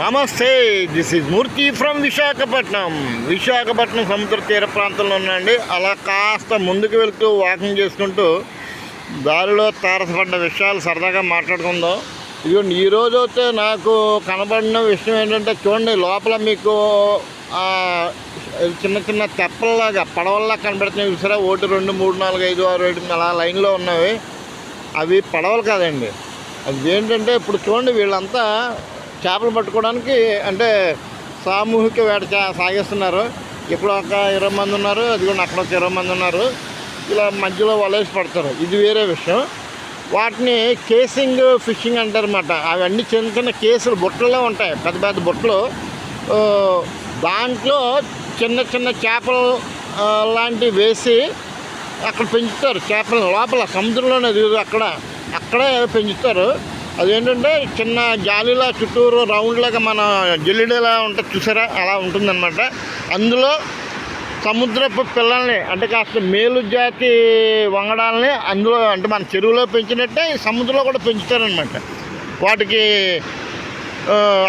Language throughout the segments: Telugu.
నమస్తే this is Murthy from Visakhapatnam. Visakhapatnam సముద్ర తీర ప్రాంతంలో ఉన్నాండి అలా కాస్త ముందుకు వెళ్తూ వాకింగ్ చేసుకుంటూ దారిలో తారసపడ్డ విషయాలు సరదాగా మాట్లాడుకుందాం. ఇదిగోండి ఈరోజు అయితే నాకు కనబడిన విషయం ఏంటంటే చూడండి లోపల మీకు చిన్న చిన్న తెప్పల్లాగా పడవల్లా కనబడుతున్నాయి. చూసారా? ఒకటి రెండు మూడు నాలుగు ఐదు ఆరు ఏడు అలా లైన్లో ఉన్నవి. అవి పడవలు కాదండి. అది ఏంటంటే ఇప్పుడు చూడండి వీళ్ళంతా చేపలు పట్టుకోవడానికి అంటే సామూహిక వేట సాగిస్తున్నారు. ఇప్పుడు ఒక ఇరవై మంది ఉన్నారు అది కూడా అక్కడ ఒక ఇరవై మంది ఉన్నారు. ఇలా మధ్యలో వలేసి పడతారు. ఇది వేరే విషయం. వాటిని కేసింగ్ ఫిషింగ్ అంటారన్నమాట. అవన్నీ చిన్న చిన్న కేసులు బుట్టలో ఉంటాయి. పెద్ద పెద్ద బుట్టలు. దాంట్లో చిన్న చిన్న చేపలు లాంటివి వేసి అక్కడ పెంచుతారు. చేపలు లోపల సముద్రంలోనే అక్కడ అక్కడే పెంచుతారు. అదేంటంటే చిన్న జాలీలా చుట్టూరు రౌండ్లాగా మన జల్లిడలా ఉంటుంది చూసారా? అలా ఉంటుందన్నమాట. అందులో సముద్రపు పిల్లల్ని అంటే కాస్త మేలు జాతి వంగడాలని అందులో అంటే మన చెరువులో పెంచినట్టే సముద్రంలో కూడా పెంచుతారనమాట వాటికి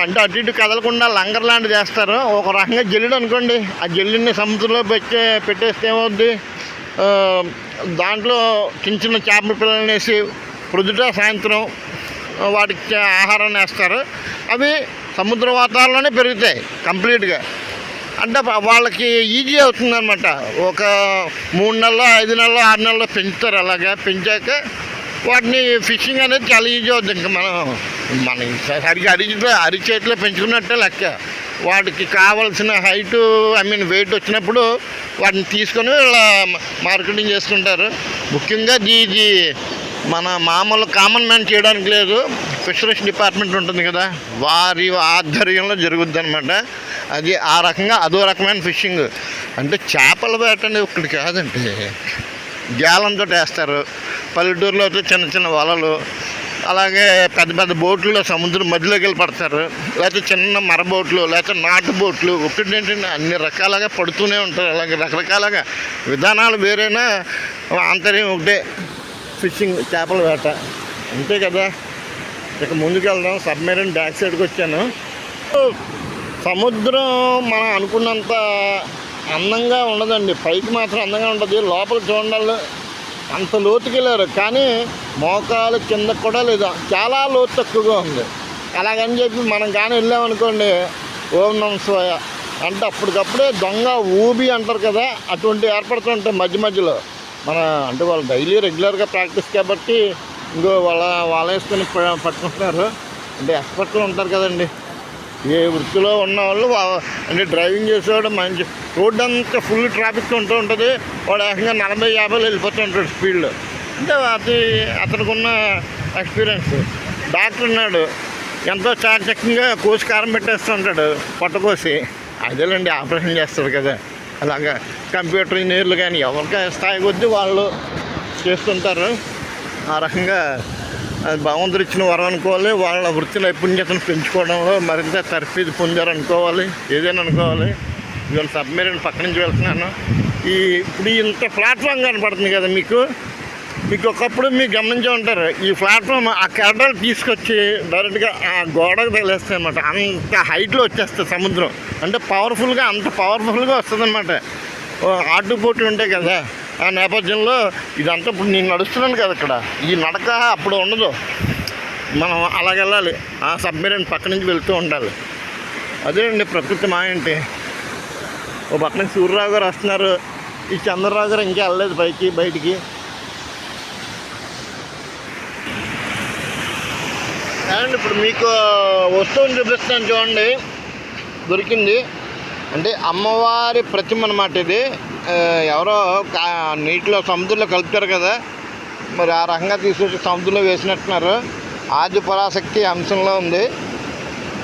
అంటే అటు ఇటు కదలకుండా లంగర్ లాంటిది చేస్తారు ఒక రకంగా జల్లుడు అనుకోండి. ఆ జల్లుడిని సముద్రంలో పెట్టే పెట్టేస్తే ఏమవుద్ది? దాంట్లో చిన్న చిన్న చేపల పిల్లల్ని వేసి ప్రొద్దుట సాయంత్రం వాటికి ఆహారాన్ని వేస్తారు. అవి సముద్ర వాతావరణంలోనే పెరుగుతాయి కంప్లీట్గా. అంటే వాళ్ళకి ఈజీ అవుతుందనమాట ఒక మూడు నెలలు ఐదు నెలలు ఆరు నెలలు పెంచుతారు అలాగా. పెంచాక వాటిని ఫిషింగ్ అనేది చాలా ఈజీ అవుతుంది ఇంకా మనం మనం సరిగ్గా అరిచేట్లో అరిచేట్లో పెంచుకున్నట్టే లెక్క. వాటికి కావాల్సిన హైటు ఐ మీన్ వెయిట్ వచ్చినప్పుడు వాటిని తీసుకొని ఇలా మార్కెటింగ్ చేసుకుంటారు. ముఖ్యంగా ఇది మన మామూలు కామన్ మ్యాన్ చేయడానికి లేదు. ఫిషరీస్ డిపార్ట్మెంట్ ఉంటుంది కదా. వారి ఆధ్వర్యంలో జరుగుద్ది అనమాట అది ఆ రకంగా అదో రకమైన ఫిషింగ్ అంటే చేపల వేట అనేది ఒకటి కాదండి. గ్యాలంతో వేస్తారు. పల్లెటూరులో అయితే చిన్న చిన్న వలలు అలాగే పెద్ద పెద్ద బోట్లలో సముద్రం మధ్యలోకి వెళ్ళి పడతారు. లేకపోతే చిన్న మర బోట్లు లేకపోతే నాటు బోట్లు ఒకటి ఏంటంటే అన్ని రకాలుగా పడుతూనే ఉంటారు. అలాగే రకరకాలుగా విధానాలు వేరైనా ఆంతర్యం ఒకటే. ఫిషింగ్ చేపల వేట. అంతే కదా? ఇక ముందుకెళ్దాం. సబ్మెరీన్ బ్యాక్ సైడ్కి వచ్చాను. సముద్రం మనం అనుకున్నంత అందంగా ఉండదండి. పైకి మాత్రం అందంగా ఉంటుంది లోపల చూడాలి అంత లోతుకి వెళ్ళారు కానీ మోకాలు కింద కూడా లేదు. చాలా లోతు తక్కువగా ఉంది. అలాగని చెప్పి మనం కానీ వెళ్ళామనుకోండి ఓం నమస్వాయ అంటే అప్పటికప్పుడే దొంగ ఊబి అంటారు కదా అటువంటి ఏర్పడుతుంటాయి మధ్య మధ్యలో. మన అంటే వాళ్ళు డైలీ రెగ్యులర్గా ప్రాక్టీస్ కాబట్టి ఇంకో వాళ్ళ వాళ్ళ వేసుకొని పట్టుకుంటున్నారు. అంటే ఎక్స్పర్ట్లు ఉంటారు కదండి. ఏ వృత్తిలో ఉన్న వాళ్ళు అంటే డ్రైవింగ్ చేసేవాడు మంచి రోడ్డు అంతా ఫుల్ ట్రాఫిక్ ఉంటూ ఉంటుంది. వాడు ఏకంగా నలభై యాభైలో వెళ్ళిపోతూ ఉంటాడు స్పీడ్లో. అంటే అది అతనికి ఉన్న ఎక్స్పీరియన్స్. డాక్టర్ ఉన్నాడు. ఎంతో చాకచక్యంగా కోసి కారం పెట్టేస్తూ ఉంటాడు. పొట్టకోసి అదేలేండి ఆపరేషన్ చేస్తాడు కదా. అలాగా కంప్యూటర్ ఇంజనీర్లు కానీ ఎవరికి స్థాయి కొద్దీ వాళ్ళు చేస్తుంటారు. ఆ రకంగా అది భగవంతుడు ఇచ్చిన వరం అనుకోవాలి. వాళ్ళ వృత్తి నైపుణ్యతను పెంచుకోవడంలో మరింత తర్ఫీదు పొందారు అనుకోవాలి ఏదైనా అనుకోవాలి. ఇవాళ సబ్మెరీన్ పక్క నుంచి వెళ్తున్నాను. ఈ ఇప్పుడు ఇంత ప్లాట్ఫామ్ కనపడుతుంది కదా మీకు? మీకు ఒకప్పుడు మీరు గమనించే ఉంటారు ఈ ప్లాట్ఫామ్ ఆ కెరటాలు తీసుకొచ్చి డైరెక్ట్గా ఆ గోడకు తగిలేస్తాయి అనమాట అంత హైట్లో వచ్చేస్తుంది సముద్రం. అంటే పవర్ఫుల్గా అంత పవర్ఫుల్గా వస్తుంది అనమాట ఆటుపోట్లు ఉంటాయి కదా ఆ నేపథ్యంలో ఇదంతా ఇప్పుడు నేను నడుస్తున్నాను కదా ఇక్కడ. ఈ నడక అప్పుడు ఉండదు. మనం అలాగ వెళ్ళాలి. ఆ సబ్మెరీన్ పక్క నుంచి వెళ్తూ ఉండాలి. అదే అండి ప్రకృతి మా ఏంటి ఓ పక్కన సూర్యరావు గారు వస్తున్నారు. ఈ చంద్రరావు గారు ఇంకా వెళ్ళలేదు పైకి బయటికి. అండ్ ఇప్పుడు మీకు వస్తువుని చూపిస్తాను చూడండి. దొరికింది. అంటే అమ్మవారి ప్రతిమ అన్నమాట ఇది. ఎవరో నీటిలో సముద్రంలో కలుపుతారు కదా. మరి ఆ రకంగా తీసుకొచ్చి సముద్రంలో వేసినట్టున్నారు. ఆది పరాశక్తి అంశంలో ఉంది.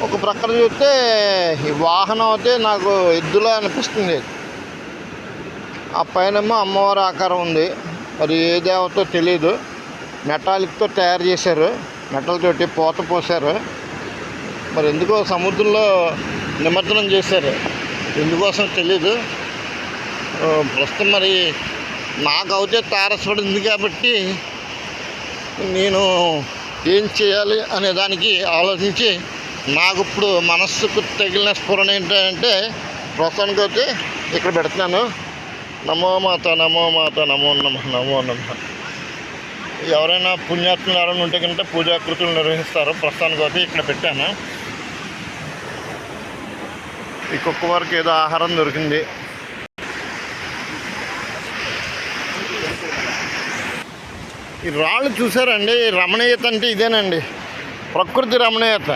ఒక ప్రక్కన చూస్తే ఈ వాహనం అయితే నాకు ఎద్దులా అనిపిస్తుంది. ఆ పైనమో అమ్మవారి ఆకారం ఉంది. మరి ఏ దేవతో తెలియదు మెటాలిక్తో తయారు చేశారు. మెటల్తోటి పోత పోశారు. మరి ఎందుకో సముద్రంలో నిమజ్జనం చేశారు. ఎందుకోసం తెలీదు. ప్రస్తుతం మరి నాకు అయితే తారసపడింది కాబట్టి నేను ఏం చేయాలి అనే దానికి ఆలోచించి నాకు ఇప్పుడు మనస్సుకు తగిలిన స్ఫురణ ఏంటంటే ప్రస్తుతానికి అయితే ఇక్కడ పెడుతున్నాను. నమో మాత నమో మాత నమో నమ నమో నమ. ఎవరైనా పుణ్యాత్ములు ఎవరైనా ఉంటే కనుక పూజాకృతులు నిర్వహిస్తారు ప్రస్తుతానికి అయితే ఇక్కడ పెట్టాను. ఈ కుక్క వారికి ఏదో ఆహారం దొరికింది. ఈ రాళ్ళు చూసారండి ఈ రమణీయత అంటే ఇదేనండి. ప్రకృతి రమణీయత.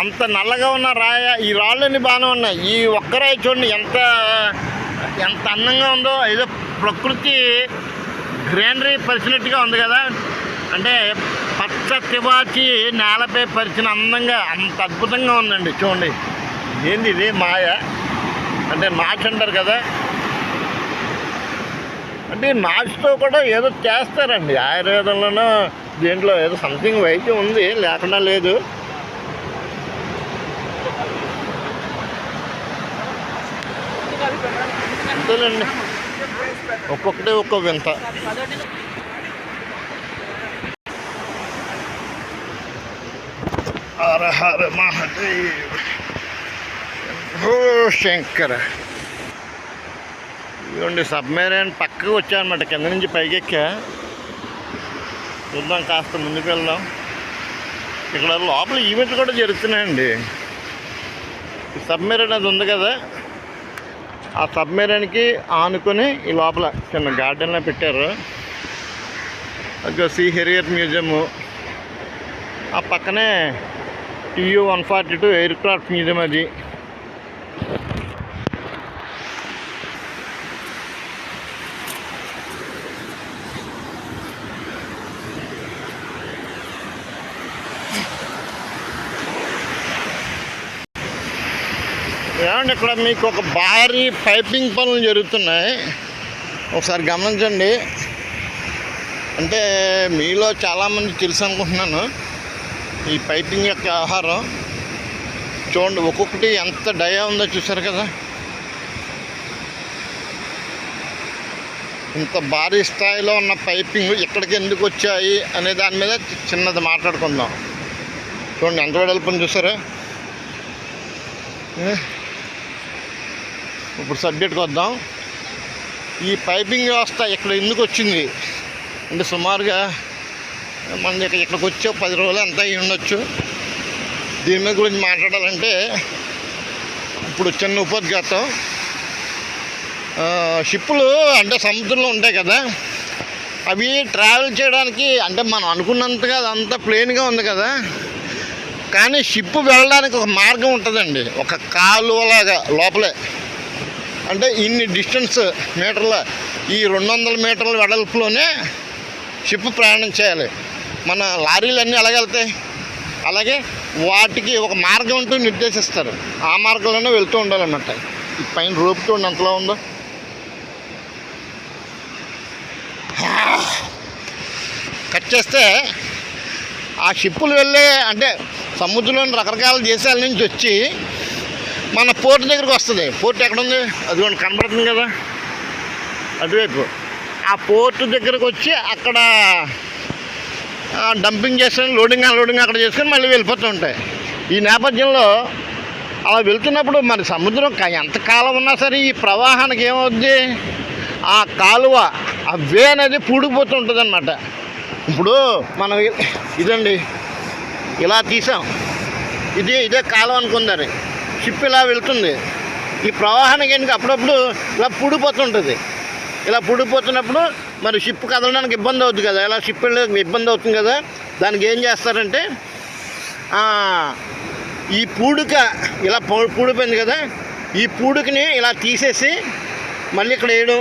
అంత నల్లగా ఉన్న రాయ ఈ రాళ్ళని బాగానే ఉన్నాయి. ఈ ఒక్క రాయి చూడండి ఎంత ఎంత అందంగా ఉందో ఏదో ప్రకృతి గ్రీనరీ పరిచినట్టుగా ఉంది కదా. అంటే పచ్చ తివాచి నేలపై పరిచిన అందంగా అంత అద్భుతంగా ఉందండి చూడండి. ఏంది ఇది మాయ? అంటే నాచ్ అంటారు కదా. అంటే నాచుతో కూడా ఏదో చేస్తారండి. ఆయుర్వేదంలోనూ దీంట్లో ఏదో సంథింగ్ వైద్యం ఉంది లేకుండా లేదు. అంతేనండి ఒక్కొక్కటి ఒక్కో వింత. హర హర మహాదేవ్. ఓ శంకర. ఇదిగోండి సబ్మెరైన్ పక్కకు వచ్చానమాట. కింద నుంచి పైకెక్కా. చూద్దాం కాస్త ముందుకు వెళ్దాం. ఇక్కడ లోపల ఈవెంట్లు కూడా జరుగుతున్నాయండి. ఈ సబ్మెరైన్ అది ఉంది కదా. ఆ సబ్మెరీన్కి ఆనుకొని ఈ లోపల చిన్న గార్డెన్లో పెట్టారు. అది సి హెరియర్ మ్యూజియము. ఆ పక్కనే TU one forty two aircraft museum అది. ఏమండి ఇక్కడ మీకు ఒక భారీ పైపింగ్ పనులు జరుగుతున్నాయి. ఒకసారి గమనించండి. అంటే మీలో చాలామంది తెలుసు అనుకుంటున్నాను ఈ పైపింగ్ యొక్క ఆహారం చూడండి ఒక్కొక్కటి ఎంత డయా ఉందో చూసారు కదా. ఇంత భారీ స్థాయిలో ఉన్న పైపింగ్ ఇక్కడికి ఎందుకు వచ్చాయి అనే దాని మీద చిన్నది మాట్లాడుకుందాం. చూడండి ఎంత వెడల్పుని చూసారా? ఇప్పుడు సబ్జెక్ట్కి వద్దాం. ఈ పైపింగ్ వ్యవస్థ ఇక్కడ ఎందుకు వచ్చింది? అంటే సుమారుగా మన ఇక్కడ ఇక్కడికి వచ్చే పది రోజులు అంతా అయి ఉండొచ్చు. దీని మీద గురించి మాట్లాడాలంటే ఇప్పుడు చిన్న ఉపోద్ఘాతం. షిప్పులు అంటే సముద్రంలో ఉంటాయి కదా. అవి ట్రావెల్ చేయడానికి అంటే మనం అనుకున్నంతగా అదంతా ప్లెయిన్గా ఉంది కదా. కానీ షిప్ వెళ్ళడానికి ఒక మార్గం ఉంటుందండి. ఒక కాలువలాగా లోపలే. అంటే ఇన్ని డిస్టెన్స్ మీటర్ల ఈ రెండు వందల మీటర్ల వెడల్పులోనే షిప్ ప్రయాణం చేయాలి. మన లారీలు అన్నీ ఎలాగెళ్తాయి అలాగే వాటికి ఒక మార్గం అంటూ నిర్దేశిస్తారు. ఆ మార్గంలోనే వెళ్తూ ఉండాలన్నమాట. ఈ పైన రోప్ చూడండి ఎంతలా ఉందో. కట్ చేస్తే ఆ షిప్పులు వెళ్ళే అంటే సముద్రంలోని రకరకాల దేశాల నుంచి వచ్చి మన పోర్ట్ దగ్గరికి వస్తుంది. పోర్ట్ ఎక్కడ ఉంది అదిగోండి కనబడుతుంది కదా. అటువైపు. ఆ పోర్ట్ దగ్గరకు వచ్చి అక్కడ డంపింగ్ చేసుకొని లోడింగ్ అన్లోడింగ్ అక్కడ చేసుకొని మళ్ళీ వెళ్ళిపోతూ ఉంటాయి. ఈ నేపథ్యంలో అలా వెళ్తున్నప్పుడు మరి సముద్రం ఎంత కాలం ఉన్నా సరే ఈ ప్రవాహానికి ఏమవుద్ది? ఆ కాలువ ఆ వే అనేది పూడిపోతూ ఉంటుంది అనమాట ఇప్పుడు మనం ఇదండి. ఇలా తీసాం. ఇది ఇదే కాలం అనుకుందని షిప్ ఇలా వెళ్తుంది. ఈ ప్రవాహానికి కనుక అప్పుడప్పుడు ఇలా పూడిపోతుంటుంది. ఇలా పూడిపోతున్నప్పుడు మరి షిప్ కదలడానికి ఇబ్బంది అవుతుంది కదా. ఇలా షిప్ వెళ్ళడానికి ఇబ్బంది అవుతుంది కదా. దానికి ఏం చేస్తారంటే ఈ పూడిక ఇలా పూడిపోయింది కదా. ఈ పూడికని ఇలా తీసేసి మళ్ళీ ఇక్కడ వేయడం.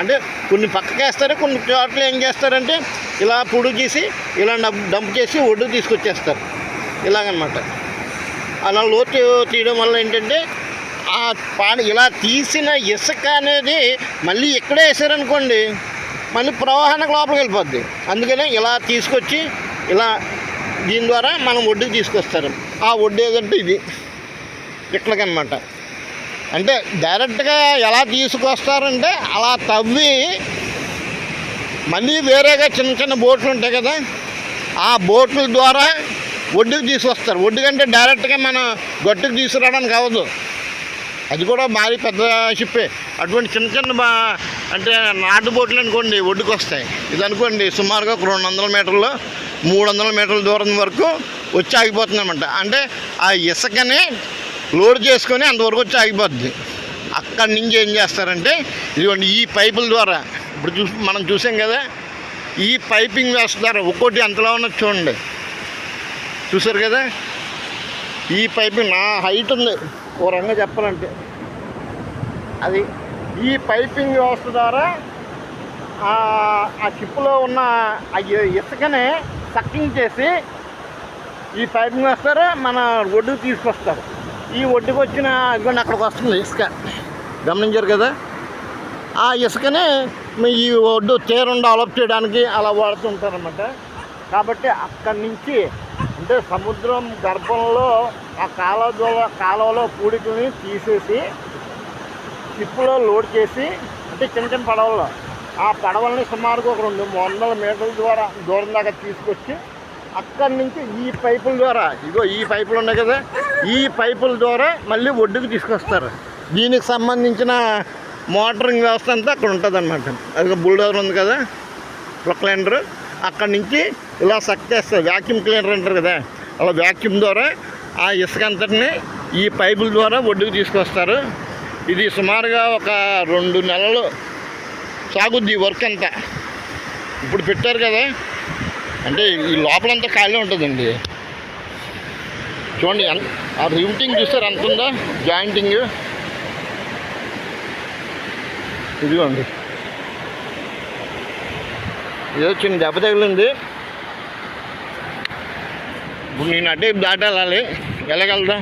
అంటే కొన్ని పక్కకి వేస్తారు కొన్ని చోట్ల ఏం చేస్తారంటే ఇలా పూడు తీసి ఇలా డంప్ చేసి ఒడ్డు తీసుకొచ్చేస్తారు. ఇలాగనమాట. అలా లోతు తీయడం వల్ల ఏంటంటే ఆ పాని ఇలా తీసిన ఇసుక అనేది మళ్ళీ ఇక్కడే వేసారనుకోండి మళ్ళీ ప్రవాహానికి లోపలికి వెళ్ళిపోద్ది. అందుకనే ఇలా తీసుకొచ్చి ఇలా దీని ద్వారా మనం ఒడ్డుకు తీసుకొస్తారు. ఆ ఒడ్డు ఏదంటే ఇది ఇక్కడికనమాట అంటే డైరెక్ట్గా ఎలా తీసుకొస్తారంటే అలా తవ్వి మళ్ళీ వేరేగా చిన్న చిన్న బోట్లు ఉంటాయి కదా ఆ బోట్ల ద్వారా ఒడ్డుకు తీసుకొస్తారు. ఒడ్డుకంటే డైరెక్ట్గా మనం గట్టుకు తీసుకురావడానికి అవ్వదు అది కూడా భారీ పెద్ద షిప్పే అటువంటి చిన్న చిన్న అంటే నాటు బోట్లు అనుకోండి ఒడ్డుకు వస్తాయి ఇది అనుకోండి సుమారుగా ఒక రెండు వందల మీటర్లు మూడు వందల మీటర్ల దూరం వరకు వచ్చి ఆగిపోతుంది అనమాట అంటే ఆ ఇసుకని లోడ్ చేసుకొని అంతవరకు వచ్చి ఆగిపోద్ది. అక్కడి నుంచి ఏం చేస్తారంటే ఇదిగోండి ఈ పైపుల ద్వారా ఇప్పుడు చూ మనం చూసాం కదా ఈ పైపింగ్ వేస్తారు ఒక్కోటి ఎంతలో ఉన్నది చూడండి. చూసారు కదా? ఈ పైపింగ్ నా హైట్ ఉంది. ఓ రంగా చెప్పాలంటే. అది ఈ పైపింగ్ వ్యవస్థ ద్వారా ఆ చిప్పులో ఉన్న ఆ ఇసుకని సక్కింగ్ చేసి ఈ పైపింగ్ వేస్తారు. మన ఒడ్డుకు తీసుకొస్తారు. ఈ ఒడ్డుకు వచ్చిన ఇదిగోండి అక్కడికి వస్తుంది ఇసుక. గమనించారు కదా? ఆ ఇసుకని మీ ఈ ఒడ్డు తీరం డెవలప్ చేయడానికి అలా వాడుతుంటారన్నమాట కాబట్టి అక్కడి నుంచి అంటే సముద్రం గర్భంలో ఆ కాలువ ద్వారా కాలువలో పూడికని తీసేసి షిప్లో లోడ్ చేసి అంటే చిన్న చిన్న పడవల్లో. ఆ పడవల్ని సుమారుగా ఒక రెండు వందల మీటర్ల ద్వారా దూరం దాకా తీసుకొచ్చి అక్కడి నుంచి ఈ పైపుల ద్వారా ఇగో ఈ పైపులు ఉన్నాయి కదా ఈ పైపుల ద్వారా మళ్ళీ ఒడ్డుకు తీసుకొస్తారు. దీనికి సంబంధించిన మోటరింగ్ వ్యవస్థ అంతా అక్కడ ఉంటుంది అనమాట అది బుల్డోజర్ ఉంది కదా ప్రొక్లైండర్ అక్కడి నుంచి ఇలా సక్ చేస్తారు వ్యాక్యూమ్ క్లీనర్ అంటారు కదా అలా వ్యాక్యూమ్ ద్వారా ఆ ఇసుక అంతటిని ఈ పైపుల ద్వారా ఒడ్డుకు తీసుకొస్తారు. ఇది సుమారుగా ఒక రెండు నెలలు సాగుద్ది ఈ వర్క్ అంతా. ఇప్పుడు పెట్టారు కదా అంటే ఈ లోపలంతా ఖాళీ ఉంటుందండి. చూడండి ఆ రివిటింగ్ చూస్తారు ఎంత ఉందో? జాయింటింగ్ ఇదిగోండి. ఏదో చిన్న దెబ్బ తగిలింది. ఇప్పుడు నేను అడ్డే దాటాలి వెళ్ళగలదా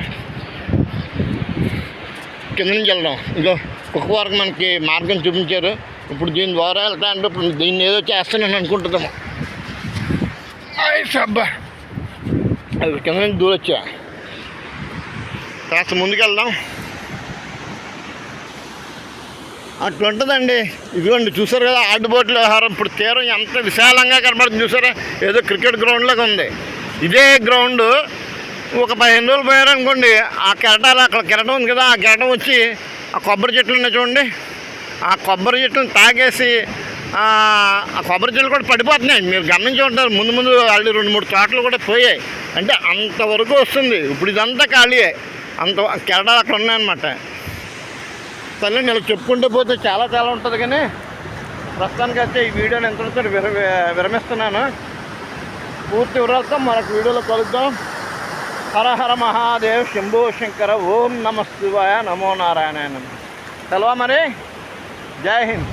కింద నుంచి వెళ్దాం. ఇదో కుక్క వరకు మనకి మార్గం చూపించారు. ఇప్పుడు దీని ద్వారా వెళ్తా అంటే ఇప్పుడు దీన్ని ఏదో చేస్తానని అనుకుంటుందాము సబ్బా అది కింద నుంచి దూరొచ్చా కాస్త ముందుకెళ్దాం వెళ్దాం. ఇదిగోండి చూసారు కదా ఆటుబోట్ల వ్యవహారం. ఇప్పుడు తీరం ఎంత విశాలంగా కనబడుతుంది చూసారా? ఏదో క్రికెట్ గ్రౌండ్ లాగా ఉంది. ఇదే గ్రౌండ్ ఒక పదిహేను రోజులు పోయారనుకోండి ఆ కెరటాలు అక్కడ కెరటం ఉంది కదా ఆ కెరటం వచ్చి ఆ కొబ్బరి చెట్లు ఉన్నాయి చూడండి. ఆ కొబ్బరి చెట్లను తాగేసి ఆ కొబ్బరి చెట్లు కూడా పడిపోతున్నాయి. మీరు గమనించి ఉంటారు ముందు ముందు వాళ్ళు రెండు మూడు చోట్లు కూడా పోయాయి. అంటే అంతవరకు వస్తుంది. ఇప్పుడు ఇదంతా ఖాళీయే అంత కెరటాలు అక్కడ ఉన్నాయన్నమాట. తల్లి నేను చెప్పుకుంటూ పోతే చాలా చాలా ఉంటుంది కానీ ప్రస్తుతానికి అయితే ఈ వీడియోని ఎంత విర విరమిస్తున్నాను. పూర్తి వివరాలతో మనకు వీడియోలో కలుద్దాం. హర హర మహాదేవ్ శంభో శంకర ఓం నమ శివాయ నమో నారాయణ సెలవా మరి? జై హింద్.